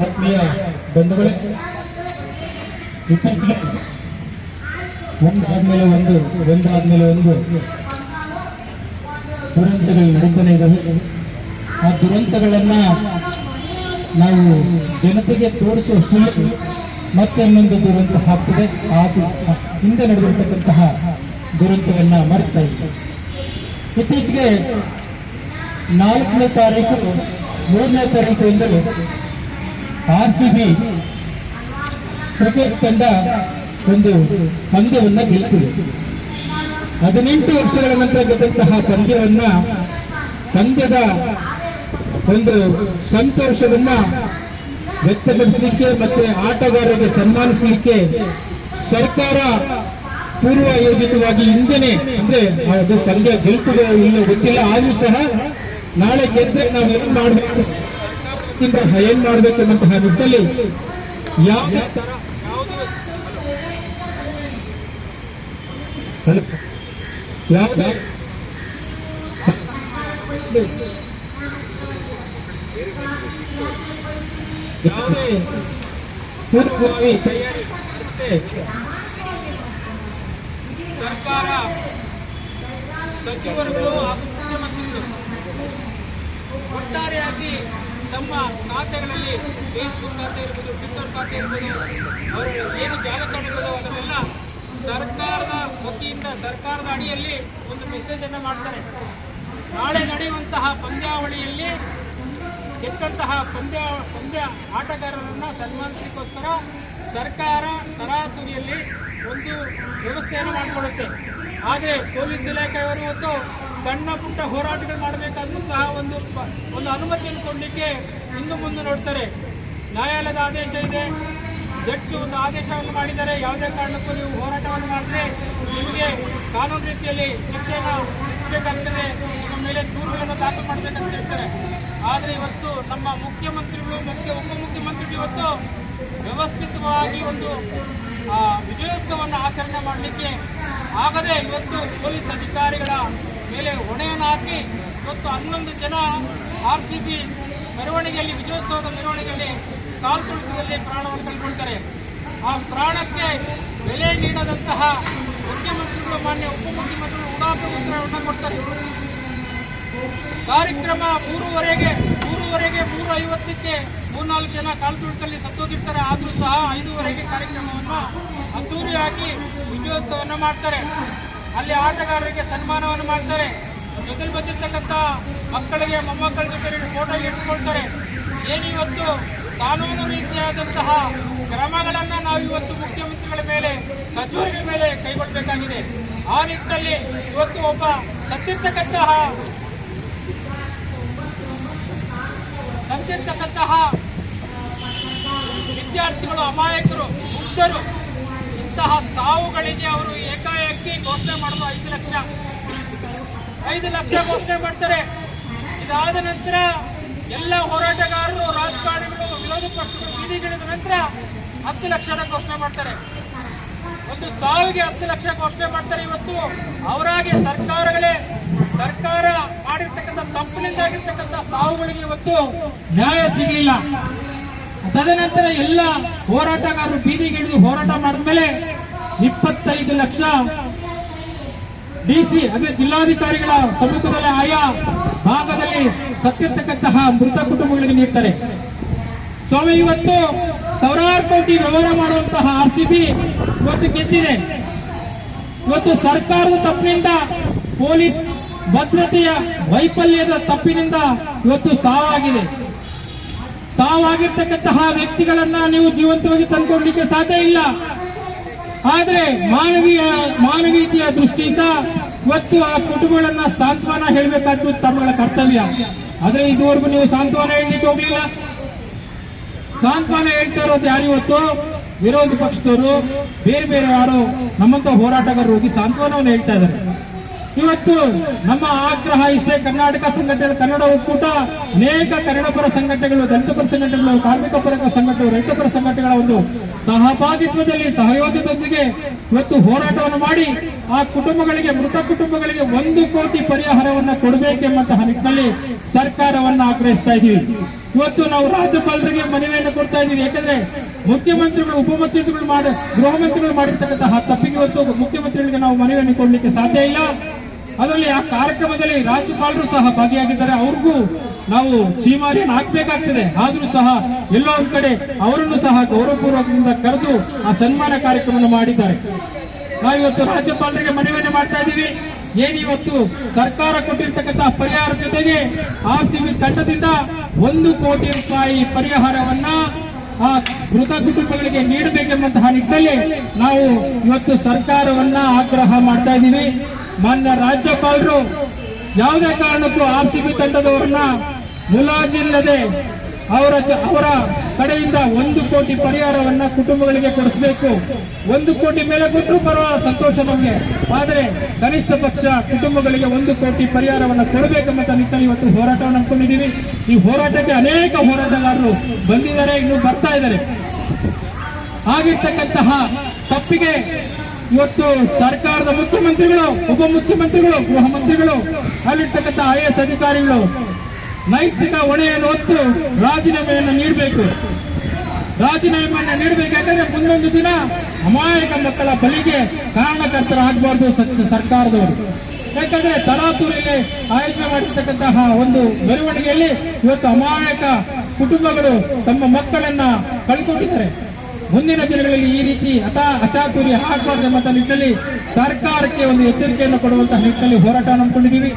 ಆತ್ಮೀಯ ಬಂಧುಗಳೇ ಇತ್ತೀಚೆಗೆ ಒಂದಾದ್ಮೇಲೆ ಒಂದು ಒಂದಾದ್ಮೇಲೆ ಒಂದು. ದುರಂತಗಳು ನಡೀತಾನೆ ಇದ್ದಾವೆ ಆ ದುರಂತಗಳನ್ನ ನಾವು ಜನತೆಗೆ ತೋರಿಸುವಷ್ಟರಲ್ಲಿ ಮತ್ತೆ ಇನ್ನೊಂದು ದುರಂತ ಹಾಕ್ತದೆ. ಆ ಹಿಂದೆ ನಡೆದಿರ್ತಕ್ಕಂತಹ ದುರಂತವನ್ನ ಮರೆತಾ ಇತ್ತು ಇತ್ತೀಚೆಗೆ ನಾಲ್ಕನೇ ತಾರೀಕು, ಮೂರನೇ ತಾರೀಕಿನಿಂದಲೂ ಆರ್ ಸಿ ಬಿ ಕ್ರಿಕೆಟ್ ತಂಡ ಒಂದು ಪಂದ್ಯವನ್ನ ಗೆಲ್ತಿದೆ ಹದಿನೆಂಟು ವರ್ಷಗಳ ನಂತರ ಗೆದ್ದಂತಹ ಪಂದ್ಯವನ್ನ ಪಂದ್ಯದ ಒಂದು ಸಂತೋಷವನ್ನ ವ್ಯಕ್ತಪಡಿಸಲಿಕ್ಕೆ ಮತ್ತೆ ಆಟಗಾರರಿಗೆ ಸನ್ಮಾನಿಸಲಿಕ್ಕೆ ಸರ್ಕಾರ ಪೂರ್ವ ಯೋಜಿತವಾಗಿ ಹಿಂದೆನೆ ಅಂದ್ರೆ ಅದು ಪಂದ್ಯ ಗೆಲ್ತದೋ ಇಲ್ಲೋ ಗೊತ್ತಿಲ್ಲ. ಆದ್ರೂ ಸಹ ನಾಳೆ ಗೆದ್ರೆ ನಾವು ಏನ್ ಮಾಡಬೇಕು. ಏನ್ ಮಾಡಬೇಕು ಅನ್ನುವಂತಹ ನಿಟ್ಟಿನಲ್ಲಿ ಯಾವ ಯಾವ ಯಾವುದೇ ಪೂರ್ವಭಾವಿ ತಯಾರಿ ಮಾಡದೆ ಸರ್ಕಾರ ಸಚಿವರುಗಳು ಹಾಗೂ ಮುಖ್ಯಮಂತ್ರಿಗಳು ಒಟ್ಟಾರೆಯಾಗಿ ತಮ್ಮ ಖಾತೆಗಳಲ್ಲಿ ಫೇಸ್ಬುಕ್ ಖಾತೆ ಇರ್ಬೋದು ಟ್ವಿಟರ್ ಖಾತೆ ಇರ್ಬೋದು, ಅವರು ಏನು ಜಾಲತಾಣಗಳು ಅದನ್ನೆಲ್ಲ ಸರ್ಕಾರದ ವತಿಯಿಂದ, ಸರ್ಕಾರದ ಅಡಿಯಲ್ಲಿ ಒಂದು ಮೆಸೇಜ್ ಅನ್ನು ಮಾಡ್ತಾರೆ. ನಾಳೆ ನಡೆಯುವಂತಹ ಪಂದ್ಯಾವಳಿಯಲ್ಲಿ ಗೆದ್ದಂತಹ ಪಂದ್ಯ ಪಂದ್ಯ ಆಟಗಾರರನ್ನ ಸನ್ಮಾನಿಸಲಿಕ್ಕೋಸ್ಕರ ಸರ್ಕಾರ ತರಾತುರಿಯಲ್ಲಿ ಒಂದು ವ್ಯವಸ್ಥೆಯನ್ನು ಮಾಡಿಕೊಡುತ್ತೆ ಆದರೆ ಪೊಲೀಸ್ ಇಲಾಖೆಯವರು ಇವತ್ತು ಸಣ್ಣ ಪುಟ್ಟ ಹೋರಾಟಗಳು ಮಾಡಬೇಕಾದ್ರೂ ಸಹ ಒಂದು ಒಂದು ಅನುಮತಿಯನ್ನು ಕೊಡಲಿಕ್ಕೆ ಇನ್ನು ಮುಂದೆ ನೋಡ್ತಾರೆ. ನ್ಯಾಯಾಲಯದ ಆದೇಶ ಇದೆ. ಜಡ್ಜು ಒಂದು ಆದೇಶವನ್ನು ಮಾಡಿದರೆ ಯಾವುದೇ ಕಾರಣಕ್ಕೂ ನೀವು ಹೋರಾಟವನ್ನು ಮಾಡಿದ್ರೆ ನಿಮಗೆ ಕಾನೂನು ರೀತಿಯಲ್ಲಿ ಶಿಕ್ಷೆಯನ್ನು ಹೆಚ್ಚಬೇಕಾಗ್ತದೆ ನಿಮ್ಮ ಮೇಲೆ ದೂರುಗಳನ್ನು ದಾಖಲು ಮಾಡಬೇಕಂತ ಹೇಳ್ತಾರೆ. ಆದರೆ ಇವತ್ತು ನಮ್ಮ ಮುಖ್ಯಮಂತ್ರಿಗಳು ಮುಖ್ಯ ಉಪಮುಖ್ಯಮಂತ್ರಿಗಳು ಇವತ್ತು ವ್ಯವಸ್ಥಿತವಾಗಿ ಒಂದು ವಿಜಯೋತ್ಸವವನ್ನು ಆಚರಣೆ ಮಾಡಲಿಕ್ಕೆ ಆಗದೆ ಇವತ್ತು ಪೊಲೀಸ್ ಅಧಿಕಾರಿಗಳ ಮೇಲೆ ಹೊಣೆಯನ್ನು ಹಾಕಿ ಇವತ್ತು ಹನ್ನೊಂದು ಜನ ಆರ್ ಸಿ ಬಿ ಮೆರವಣಿಗೆಯಲ್ಲಿ, ವಿಜಯೋತ್ಸವದ ಮೆರವಣಿಗೆಯಲ್ಲಿ ಕಾಲ್ತುಳಿತದಲ್ಲಿ ಪ್ರಾಣವನ್ನು ಕಳ್ಕೊಳ್ತಾರೆ ಆ ಪ್ರಾಣಕ್ಕೆ ಬೆಲೆ ನೀಡದಂತಹ ಮುಖ್ಯಮಂತ್ರಿಗಳು, ಮಾನ್ಯ ಉಪಮುಖ್ಯಮಂತ್ರಿಗಳು ಉಡಾಪ ಉತ್ತರವನ್ನು ಕೊಡ್ತಾರೆ. ಕಾರ್ಯಕ್ರಮ ಮೂರುವರೆಗೆ ಮೂರುವರೆಗೆ ಮೂರು ಐವತ್ತಕ್ಕೆ ಮೂರ್ನಾಲ್ಕು ಜನ ಕಾಲ್ತುಳಿತಲ್ಲಿ ಸತ್ತೋಗಿರ್ತಾರೆ. ಆದರೂ ಸಹ ಐದೂವರೆಗೆ ಕಾರ್ಯಕ್ರಮವನ್ನು ಅದ್ದೂರಿಯಾಗಿ ವಿಜಯೋತ್ಸವವನ್ನು ಮಾಡ್ತಾರೆ. ಅಲ್ಲಿ ಆಟಗಾರರಿಗೆ ಸನ್ಮಾನವನ್ನು ಮಾಡ್ತಾರೆ. ಜೊತೆಲಿ ಬಂದಿರ್ತಕ್ಕಂಥ ಮಕ್ಕಳಿಗೆ ಮೊಮ್ಮಕ್ಕಳ ಜೊತೆ ಫೋಟೋ ಇರಿಸ್ಕೊಳ್ತಾರೆ ಏನಿವತ್ತು ಕಾನೂನು ರೀತಿಯಾದಂತಹ ಕ್ರಮಗಳನ್ನು ನಾವು ಇವತ್ತು ಮುಖ್ಯಮಂತ್ರಿಗಳ ಮೇಲೆ, ಸಚಿವರ ಮೇಲೆ ಕೈಗೊಳ್ಳಬೇಕಾಗಿದೆ. ಆ ನಿಟ್ಟಿನಲ್ಲಿ ಇವತ್ತು ಒಬ್ಬ ಸತ್ತಿರ್ತಕ್ಕಂತಹ ಸತ್ತಿರ್ತಕ್ಕಂತಹ ವಿದ್ಯಾರ್ಥಿಗಳು, ಅಮಾಯಕರು, ಮುಗ್ಧರು ಇಂತಹ ಸಾವುಗಳಿಗೆ ಅವರು ಏಕಾಏಕಿ ಘೋಷಣೆ ಮಾಡೋದು ಐದು ಲಕ್ಷ. ಐದು ಲಕ್ಷ ಘೋಷಣೆ ಮಾಡ್ತಾರೆ. ಇದಾದ ನಂತರ ಎಲ್ಲ ಹೋರಾಟಗಾರರು, ರಾಜಕಾರಣಿಗಳು, ವಿರೋಧ ಪಕ್ಷಗಳು ಬೀದಿಗಿಳಿದ ನಂತರ ಹತ್ತು ಲಕ್ಷದ ಘೋಷಣೆ ಮಾಡ್ತಾರೆ. ಒಂದು ಸಾವಿಗೆ ಹತ್ತು ಲಕ್ಷ ಘೋಷಣೆ ಮಾಡ್ತಾರೆ ಇವತ್ತು. ಅವರಾಗಿ ಸರ್ಕಾರಗಳೇ, ಸರ್ಕಾರ ಮಾಡಿರ್ತಕ್ಕಂಥ ತಪ್ಪಿನಿಂದಾಗಿರ್ತಕ್ಕಂಥ ಸಾವುಗಳಿಗೆ ಇವತ್ತು ನ್ಯಾಯ ಸಿಗಲಿಲ್ಲ. ತದನಂತರ ಎಲ್ಲ ಹೋರಾಟಗಾರರು ಬೀದಿಗಿಳಿದು ಹೋರಾಟ ಮಾಡಿದ್ಮೇಲೆ ಇಪ್ಪತ್ತೈದು ಲಕ್ಷ ಡಿಸಿ ಅಂದ್ರೆ ಜಿಲ್ಲಾಧಿಕಾರಿಗಳ ಸಮ್ಮುಖದಲ್ಲಿ ಆಯಾ ಭಾಗದಲ್ಲಿ ಸತ್ತಿರ್ತಕ್ಕಂತಹ ಮೃತ ಕುಟುಂಬಗಳಿಗೆ ನೀಡ್ತಾರೆ. ಸ್ವಾಮಿ, ಇವತ್ತು ಸಾವಿರಾರು ಕೋಟಿ ವ್ಯವಹಾರ ಮಾಡುವಂತಹ ಆರ್ ಸಿ ಬಿ ಇವತ್ತು ಗೆದ್ದಿದೆ. ಇವತ್ತು ಸರ್ಕಾರದ ತಪ್ಪಿನಿಂದ ಪೊಲೀಸ್ ಭದ್ರತೆಯ ವೈಫಲ್ಯದ ತಪ್ಪಿನಿಂದ ಇವತ್ತು ಸಾವಾಗಿದೆ. ಸಾವಾಗಿರ್ತಕ್ಕಂತಹ ವ್ಯಕ್ತಿಗಳನ್ನ ನೀವು ಜೀವಂತವಾಗಿ ತಂದುಕೊಡ್ಲಿಕ್ಕೆ ಸಾಧ್ಯ ಇಲ್ಲ. ಆದ್ರೆ ಮಾನವೀಯ, ಮಾನವೀಯತೆಯ ದೃಷ್ಟಿಯಿಂದ ಇವತ್ತು ಆ ಕುಟುಂಬಗಳನ್ನ ಸಾಂತ್ವನ ಹೇಳಬೇಕಾದ್ದು ತಮ್ಮಗಳ ಕರ್ತವ್ಯ. ಆದ್ರೆ ಇದುವರೆಗೂ ನೀವು ಸಾಂತ್ವನ ಹೇಳಲಿಕ್ಕೆ ಹೋಗ್ಲಿಲ್ಲ. ಸಾಂತ್ವನ ಹೇಳ್ತಾ ಇರೋದು ಯಾರು ಇವತ್ತು? ವಿರೋಧ ಪಕ್ಷದವರು, ಬೇರೆ ಬೇರೆ ಯಾರು ನಮ್ಮಂತ ಹೋರಾಟಗಾರರು ಹೋಗಿ ಸಾಂತ್ವನವನ್ನು ಹೇಳ್ತಾ ಇದ್ದಾರೆ. ಇವತ್ತು ನಮ್ಮ ಆಗ್ರಹ ಇಷ್ಟೇ ಕರ್ನಾಟಕ ಸಂಘಟನೆ ಕನ್ನಡ ಒಕ್ಕೂಟ, ಅನೇಕ ಕನ್ನಡ ಪರ ಸಂಘಟನೆಗಳು ದಲಿತ ಪರ ಸಂಘಟನೆಗಳು ಕಾರ್ಮಿಕ ಪರ ಸಂಘಟನೆಗಳು ರೈತ ಪರ ಸಂಘಟನೆಗಳ ಒಂದು ಸಹಭಾಗಿತ್ವದಲ್ಲಿ, ಸಹಯೋಗದೊಂದಿಗೆ ಇವತ್ತು ಹೋರಾಟವನ್ನು ಮಾಡಿ ಆ ಕುಟುಂಬಗಳಿಗೆ, ಮೃತ ಕುಟುಂಬಗಳಿಗೆ ಒಂದು ಕೋಟಿ ಪರಿಹಾರವನ್ನು ಕೊಡಬೇಕೆಂಬಂತಹ ನಿಟ್ಟಿನಲ್ಲಿ ಸರ್ಕಾರವನ್ನು ಆಗ್ರಹಿಸ್ತಾ ಇದ್ದೀವಿ. ಇವತ್ತು ನಾವು ರಾಜ್ಯಪಾಲರಿಗೆ ಮನವಿಯನ್ನು ಕೊಡ್ತಾ ಇದ್ದೀವಿ. ಯಾಕಂದ್ರೆ ಮುಖ್ಯಮಂತ್ರಿಗಳು, ಉಪಮುಖ್ಯಮಂತ್ರಿಗಳು ಮಾಡಿ ಗೃಹ ಮಂತ್ರಿಗಳು ಮಾಡಿರ್ತಕ್ಕಂತಹ ತಪ್ಪಿಗೆ ಇವತ್ತು ಮುಖ್ಯಮಂತ್ರಿಗಳಿಗೆ ನಾವು ಮನವಿಯನ್ನು ಕೊಡಲಿಕ್ಕೆ ಸಾಧ್ಯ ಇಲ್ಲ. ಅದರಲ್ಲಿ ಆ ಕಾರ್ಯಕ್ರಮದಲ್ಲಿ ರಾಜ್ಯಪಾಲರು ಸಹ ಭಾಗಿಯಾಗಿದ್ದಾರೆ. ಅವ್ರಿಗೂ ನಾವು ಚೀಮಾರಿಯನ್ನು ಹಾಕ್ಬೇಕಾಗ್ತದೆ. ಆದ್ರೂ ಸಹ ಎಲ್ಲೋ ಒಂದ್ ಕಡೆ ಅವರನ್ನು ಸಹ ಗೌರವಪೂರ್ವಕದಿಂದ ಕರೆದು ಆ ಸನ್ಮಾನ ಕಾರ್ಯಕ್ರಮವನ್ನು ಮಾಡಿದ್ದಾರೆ. ನಾವಿವತ್ತು ರಾಜ್ಯಪಾಲರಿಗೆ ಮನವಿಯನ್ನು ಮಾಡ್ತಾ ಇದ್ದೀವಿ. ಏನಿವತ್ತು ಸರ್ಕಾರ ಕೊಟ್ಟಿರ್ತಕ್ಕಂತಹ ಪರಿಹಾರ ಜೊತೆಗೆ ಆರ್ ಸಿ ಬಿ ತಂಡದಿಂದ ಒಂದು ಕೋಟಿ ರೂಪಾಯಿ ಪರಿಹಾರವನ್ನ ಆ ಮೃತ ಕುಟುಂಬಗಳಿಗೆ ನೀಡಬೇಕೆಂಬಂತಹ ನಿಟ್ಟಿನಲ್ಲಿ ನಾವು ಇವತ್ತು ಸರ್ಕಾರವನ್ನ ಆಗ್ರಹ ಮಾಡ್ತಾ ಇದ್ದೀವಿ. ಮಾನ್ಯ ರಾಜ್ಯಪಾಲರು, ಯಾವುದೇ ಕಾರಣಕ್ಕೂ ಆರ್ ಸಿ ಬಿ ತಂಡದವರನ್ನ ಮುಲಾಜಿಲ್ಲದೆ ಅವರ ಅವರ ಕಡೆಯಿಂದ ಒಂದು ಕೋಟಿ ಪರಿಹಾರವನ್ನ ಕುಟುಂಬಗಳಿಗೆ ಕೊಡಿಸಬೇಕು. ಒಂದು ಕೋಟಿ ಮೇಲೆ ಕೊಟ್ಟರು ಪರವಾಗಿಲ್ಲ, ಸಂತೋಷ ನಮಗೆ. ಆದರೆ ಕನಿಷ್ಠ ಪಕ್ಷ ಕುಟುಂಬಗಳಿಗೆ ಒಂದು ಕೋಟಿ ಪರಿಹಾರವನ್ನು ಕೊಡಬೇಕೆಂಬ ನಿಟ್ಟಿನಲ್ಲಿ ಇವತ್ತು ಹೋರಾಟವನ್ನು ಅನ್ಕೊಂಡಿದ್ದೀವಿ ಈ ಹೋರಾಟಕ್ಕೆ ಅನೇಕ ಹೋರಾಟಗಾರರು ಬಂದಿದ್ದಾರೆ, ಇನ್ನು ಬರ್ತಾ ಇದ್ದಾರೆ. ಆಗಿರ್ತಕ್ಕಂತಹ ತಪ್ಪಿಗೆ ಇವತ್ತು ಸರ್ಕಾರದ ಮುಖ್ಯಮಂತ್ರಿಗಳು ಉಪಮುಖ್ಯಮಂತ್ರಿಗಳು ಗೃಹ ಮಂತ್ರಿಗಳು, ಅಲ್ಲಿರ್ತಕ್ಕಂಥ ಐ ಅಧಿಕಾರಿಗಳು ನೈತಿಕ ಹೊಣೆಯನ್ನು ಹೊತ್ತು ರಾಜೀನಾಮೆಯನ್ನು ನೀಡಬೇಕು. ರಾಜೀನಾಮೆಯನ್ನು ನೀಡಬೇಕಾದ್ರೆ ಮುಂದೊಂದು ದಿನ ಅಮಾಯಕ ಮಕ್ಕಳ ಬಲಿಗೆ ಕಾರಣಕರ್ತರಾಗಬಾರ್ದು ಸರ್ಕಾರದವರು. ಯಾಕಂದ್ರೆ ತರಾತುರಿಯಲ್ಲಿ ಆಯೋಜನೆ ಮಾಡಿರ್ತಕ್ಕಂತಹ ಒಂದು ಮೆರವಣಿಗೆಯಲ್ಲಿ ಇವತ್ತು ಅಮಾಯಕ ಕುಟುಂಬಗಳು ತಮ್ಮ ಮಕ್ಕಳನ್ನ ಕಳ್ಕೊಂಡಿದ್ದಾರೆ. ಮುಂದಿನ ದಿನಗಳಲ್ಲಿ ಈ ರೀತಿ ಅತಾ ಅಚಾತುರಿ ಹಾಕಬಾರ್ದು ಎಂಬ ನಿಟ್ಟಿನಲ್ಲಿ ಸರ್ಕಾರಕ್ಕೆ ಒಂದು ಎಚ್ಚರಿಕೆಯನ್ನು ಕೊಡುವಂತಹ ನಿಟ್ಟಿನಲ್ಲಿ ಹೋರಾಟ ಹಮ್ಮಿಕೊಂಡಿದ್ದೀವಿ